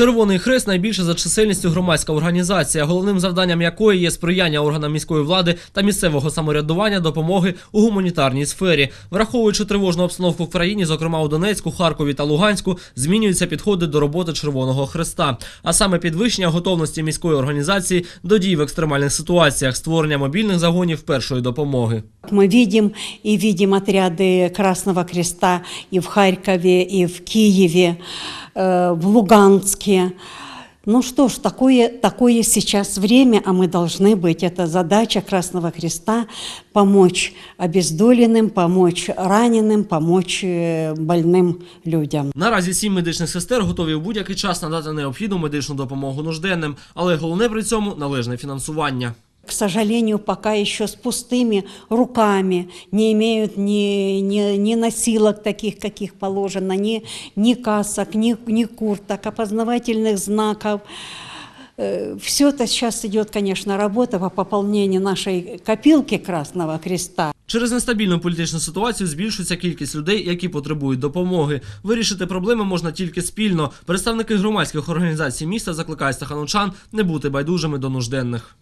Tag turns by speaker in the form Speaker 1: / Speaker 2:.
Speaker 1: Червоний хрест найбільша за чисельністю громадська організація, головним завданням якої є сприяння органам міської влади та місцевого самоврядування допомоги у гуманітарній сфері. Враховуючи тривожну обстановку в країні, зокрема у Донецьку, Харкові та Луганську, змінюються підходи до роботи Червоного Хреста, а саме підвищення готовності міської організації до дій в екстремальних ситуаціях, створення мобільних загонів першої допомоги.
Speaker 2: Мы видим и видим отряды Красного Креста и в Харькове, и в Киеве, э, в Луганске. Ну что ж, такое, такое сейчас время, а мы должны быть. Это задача Красного Креста – помочь обездоленным, помочь раненым, помочь э, больным людям.
Speaker 1: Наразі сім медичних сестер готові в будь-який час надати необхідну медичну допомогу нужденним, але головне при цьому належне фінансування.
Speaker 2: К сожалению, пока еще с пустыми руками, не имеют ни, ни, ни носилок таких, каких положено, ни, ни касок, ни, ни курток, опознавательных знаков. Все это сейчас идет, конечно, работа по пополнению нашей копилки Красного Креста.
Speaker 1: Через нестабільну політичну ситуацію збільшується кількість людей, які потребують допомоги. Вирішити проблеми можна тільки спільно. Представники громадських організацій міста закликають стаханучан не бути байдужими до нужденних.